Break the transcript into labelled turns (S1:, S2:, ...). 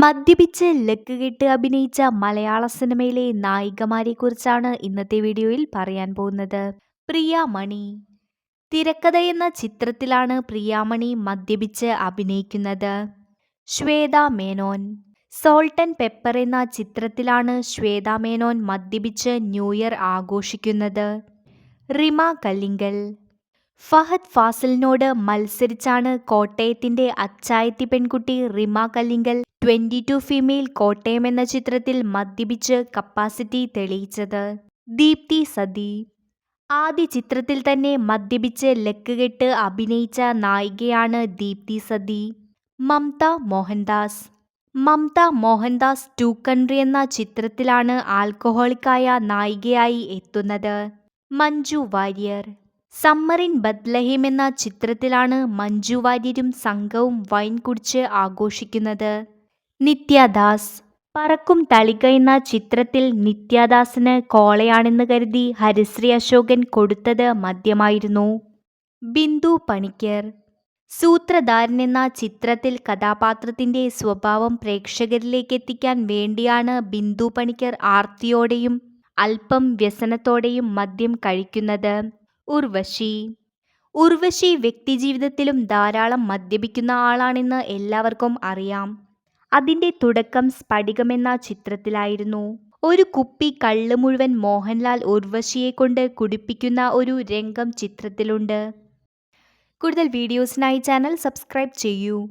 S1: മദ്യപിച്ച് ലക്ക് കെട്ട് അഭിനയിച്ച മലയാള സിനിമയിലെ നായികമാരെക്കുറിച്ചാണ് ഇന്നത്തെ വീഡിയോയിൽ പറയാൻ പോകുന്നത്. പ്രിയാമണി. തിരക്കഥ എന്ന ചിത്രത്തിലാണ് പ്രിയാമണി മദ്യപിച്ച് അഭിനയിക്കുന്നത്. Shwetha Menon. Salt and pepper എന്ന ചിത്രത്തിലാണ് ശ്വേത മേനോൻ മദ്യപിച്ച് ന്യൂ ഇയർ ആഘോഷിക്കുന്നത്. റിമ കല്ലിങ്കൽ. ഫഹദ് ഫാസിലിനോട് മത്സരിച്ചാണ് കോട്ടയത്തിന്റെ അച്ചായത്തി പെൺകുട്ടി Rima Kallingal twenty two female Kottayam എന്ന ചിത്രത്തിൽ മദ്യപിച്ച് കപ്പാസിറ്റി തെളിയിച്ചത്. ദീപ്തി സതി. ആദ്യ ചിത്രത്തിൽ തന്നെ മദ്യപിച്ച് ലക്കുകെട്ട് അഭിനയിച്ച നായികയാണ് ദീപ്തി സതി. മമത മോഹൻദാസ്. മമത മോഹൻദാസ് ടു കൺട്രി എന്ന ചിത്രത്തിലാണ് ആൽക്കഹോളിക്കായ നായികയായി എത്തുന്നത്. Manju Warrier. Summer in Bethlehem എന്ന ചിത്രത്തിലാണ് മഞ്ജു വാര്യരും സംഘവും വൈൻ കുടിച്ച് ആഘോഷിക്കുന്നത്. നിത്യദാസ്. പറക്കും തളിക എന്ന ചിത്രത്തിൽ നിത്യദാസിന് കോളയാണെന്ന് കരുതി ഹരിശ്രീ അശോകൻ കൊടുത്തത് മദ്യമായിരുന്നു. ബിന്ദു പണിക്കർ. സൂത്രധാരൻ എന്ന ചിത്രത്തിൽ കഥാപാത്രത്തിന്റെ സ്വഭാവം പ്രേക്ഷകരിലേക്ക് എത്തിക്കാൻ വേണ്ടിയാണ് ബിന്ദു പണിക്കർ ആർത്തിയോടെയും അല്പം വ്യസനത്തോടെയും മദ്യം കഴിക്കുന്നത്. ഉർവശി. ഉർവശി വ്യക്തിജീവിതത്തിലും ധാരാളം മദ്യപിക്കുന്ന ആളാണെന്ന് എല്ലാവർക്കും അറിയാം. അതിന്റെ തുടക്കം സ്ഫടികമെന്ന ചിത്രത്തിലായിരുന്നു. ഒരു കുപ്പി കള്ള് മുഴുവൻ മോഹൻലാൽ ഉർവശിയെ കൊണ്ട് കുടിപ്പിക്കുന്ന ഒരു രംഗം ചിത്രത്തിലുണ്ട്. കൂടുതൽ വീഡിയോസിനായി ചാനൽ സബ്സ്ക്രൈബ് ചെയ്യൂ.